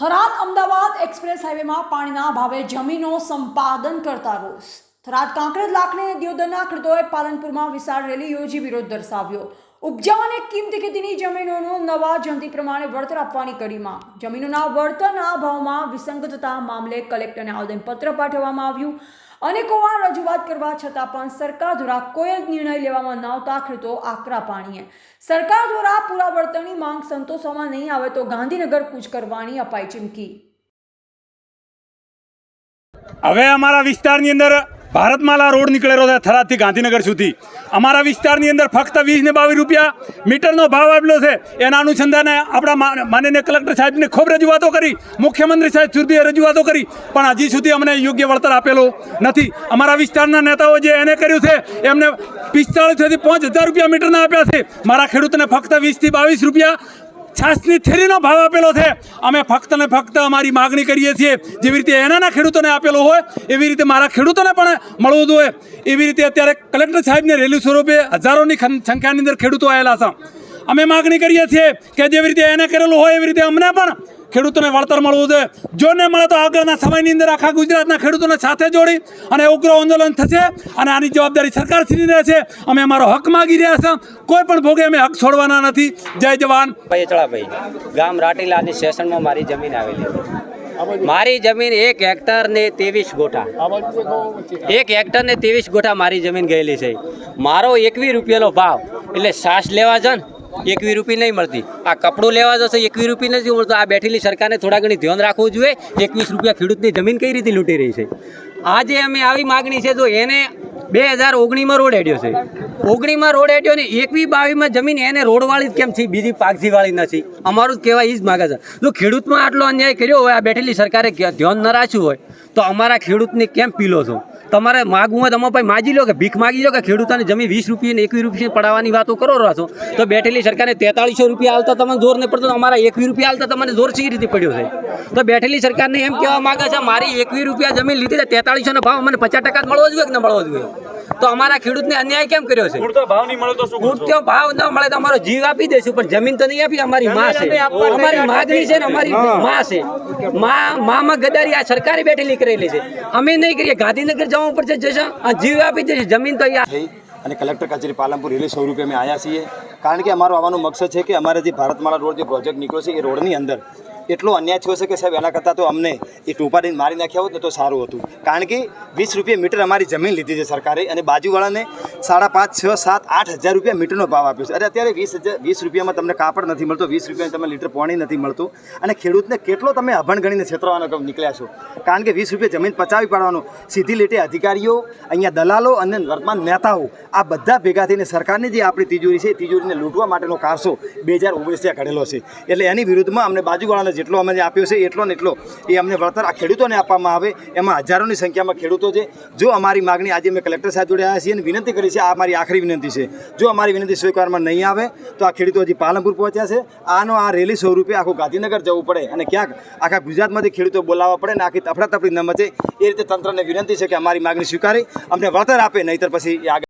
Tharad Ahmedabad express હાઈવેમાં પાણીના ભાવે જમીનો સંપાદન કરતા રોષ. થરાદ કાંકરેજ લાખને દિયોદરના ખેડૂતોએ પાલનપુરમાં વિશાળ રેલી યોજી વિરોધ દર્શાવ્યો. ઉપજાવ અને કિંમતી ખેતીની જમીનોનું નવા જંતી પ્રમાણે વળતર આપવાની કડીમાં જમીનોના વળતરના ભાવમાં વિસંગતતા મામલે કલેક્ટરને આવેદનપત્ર પાઠવવામાં આવ્યું. અનેકોવાર રજૂઆત કરવા છતાં પણ સરકાર દ્વારા કોઈ જ નિર્ણય લેવામાં ન આવતા ખેડૂતો આકરા પાણીએ. સરકાર દ્વારા પૂરા વળતરની માંગ સંતોષવામાં નહીં આવે તો ગાંધીનગર કૂચ કરવાની અપાઈ ચીમકી. હવે અમારા વિસ્તારની અંદર ભારતમાલા રોડ નીકળેલો છે થરાદથી ગાંધીનગર સુધી. અમારા વિસ્તારની અંદર ફક્ત વીસ ને બાવીસ રૂપિયા મીટરનો ભાવ આપેલો છે. એના અનુસંધાને આપણા માનનીય કલેક્ટર સાહેબને ખૂબ રજૂઆતો કરી, મુખ્યમંત્રી સાહેબ સુધી રજૂઆતો કરી, પણ હજી સુધી અમને યોગ્ય વળતર આપેલો નથી. અમારા વિસ્તારના નેતાઓ જે એને કર્યું છે, એમને પિસ્તાળીસથી પાંચ હજાર રૂપિયા મીટરના આપ્યા છે. મારા ખેડૂતને ફક્ત વીસથી બાવીસ રૂપિયા છાસની થેલીનો ભાવ આપેલો છે. અમે ફક્ત ને ફક્ત અમારી માગણી કરીએ છીએ, જેવી રીતે એનાના ખેડૂતોને આપેલો હોય, એવી રીતે મારા ખેડૂતોને પણ મળવું જોઈએ. એવી રીતે અત્યારે કલેક્ટર સાહેબને રેલી સ્વરૂપે હજારોની સંખ્યાની અંદર ખેડૂતો આવેલા છે. અમે માગણી કરીએ છીએ કે જેવી રીતે એને કરેલું હોય એવી રીતે અમને પણ ખેડૂતોને વળતર મળવું જોઈએ. જો ન મળે તો આગળના સમયની અંદર આખા ગુજરાતના ખેડૂતોને સાથે જોડી અને ઉગ્ર આંદોલન થશે અને આની જવાબદારી સરકારશ્રીની રહેશે અમે અમારો હક માગી રહ્યા છે કોઈ પણ ભોગે અમે હક છોડવાના નથી. જય જવાન. ભાઈ અચળાભાઈ ગામ રાટીલાની સેશનમાં મારી જમીન આવેલી મારી જમીન એક હેક્ટર ને ત્રેવીસ ગોઠા. એક હેક્ટર ને ત્રેવીસ ગોઠા મારી જમીન ગયેલી છે. મારો એકવી રૂપિયાનો ભાવ. એટલે શ્વાસ લેવા જન. એકવી રૂપી નહીં મળતી. આ કપડું લેવા જશે એકવી રૂપિયા નથી મળતું. આ બેઠેલી સરકારને થોડા ઘણી ધ્યાન રાખવું જોઈએ. એકવીસ રૂપિયા ખેડૂતની જમીન કઈ રીતે લૂંટી રહી છે? આજે અમે આવી માગણી છે તો એને બે હજાર ઓગણીમાં રોડ હેડ્યો છે. ઓગણીમાં રોડ હેડ્યો ને એકવી બાવીમાં જમીન એને રોડવાળી જ કેમ છે? બીજી પાકજીવાળી નથી. અમારું જ કહેવાય જ માગે છે. જો ખેડૂતમાં આટલો અન્યાય કર્યો હોય, આ બેઠેલી સરકારે ધ્યાન ન રાખ્યું હોય, તો અમારા ખેડૂતને કેમ પીલો છો? તમારે માગવું હોય તમે ભાઈ માગી લો કે ભીખ માગી લો કે ખેડૂતોને જમીન વીસ રૂપિયા ને એકવીસ રૂપિયા પડાવવાની વાતો કરો રહો છો. તો બેઠેલી સરકારે તેતાળીસો રૂપિયા હાલતા તમને જોર નહીં પડતો અમારા એકવીસ રૂપિયા હાલતા તમને જોર સી રીતે પડ્યો છે? તો બેઠેલી સરકારને એમ કહેવા માંગે છે મારી એકવીસ રૂપિયા જમીન લીધી છે તેતાળીસો નો ભાવ અમને પચાસ ટકા મળવો જોઈએ કે ન મળવો જોઈએ? તો અમારા ખેડૂતને અન્યાય કેમ કર્યો છે? પૂરતો ભાવ ન મળે તો અમારો જીવ આપી દેશું પણ જમીન તો નહીં આપી અમારી માં છે. અમારી માગણી છે ને અમારી માં છે. માં માં ગદારી આ સરકારે બેઠેલી કરેલી છે. અમે નહીં કરીએ ગાંધીનગર જવું પડશે જશે જીવ આપી દેશે જમીન તો અહીંયા અને કલેક્ટર કચેરી પાલનપુર રેલી સ્વરૂપે અમે આવ્યા છીએ. કારણ કે અમારો આવવાનું મકસદ છે કે અમારે જે ભારતમાળા રોડ જે પ્રોજેક્ટ નીકળ્યો છે એ રોડની અંદર એટલો અન્યાય થયો છે કે સાહેબ, એના કરતાં તો અમને એ ટોપાડીને મારી નાખ્યા હોત તો સારું હતું. કારણ કે વીસ રૂપિયા મીટર અમારી જમીન લીધી છે સરકારે અને બાજુવાળાને સાડા પાંચ, છ, સાત, આઠ હજાર રૂપિયા મીટરનો ભાવ આપ્યો છે. અરે અત્યારે વીસ હજાર, વીસ રૂપિયામાં તમને કાપડ નથી મળતો, વીસ રૂપિયામાં તમે લીટર પાણી નથી મળતું અને ખેડૂતને કેટલો તમે અભણ ગણીને છેતરવાનો નીકળ્યા છો. કારણ કે વીસ રૂપિયા જમીન પચાવી પાડવાનું, સીધી લીટે અધિકારીઓ, અહીંયા દલાલો અને વર્તમાન નેતાઓ આ બધા ભેગા થઈને સરકારની જે આપણી તિજોરી છે એ તિજોરીને લૂંટવા માટેનો કારસો બે હજાર ઓગણીસથી ઘડેલો છે. એટલે એની વિરુદ્ધમાં અમને બાજુવાળાને જેટલો અમને આપ્યો છે, એટલો ને એટલો એ અમને વળતર આ ખેડૂતોને આપવામાં આવે. એમાં હજારોની સંખ્યામાં ખેડૂતો છે. જો અમારી માગણી આજે અમે કલેક્ટર સાહેબ જોડે આવ્યા છીએ અને વિનંતી કરી છે, આ મારી આખરી વિનંતી છે. જો અમારી વિનંતી સ્વીકારમાં નહીં આવે, તો આ ખેડૂતો હજી પાલનપુર પહોંચ્યા છે. આનો આ રેલી સ્વરૂપે આખું ગાંધીનગર જવું પડે અને ક્યાંક આખા ગુજરાતમાંથી ખેડૂતો બોલાવવા પડે ને આખી તફડાતફડી ન મચે. એ રીતે તંત્રને વિનંતી છે કે અમારી માગણી સ્વીકારી, અમને વળતર આપે, નહીંતર પછી આગળ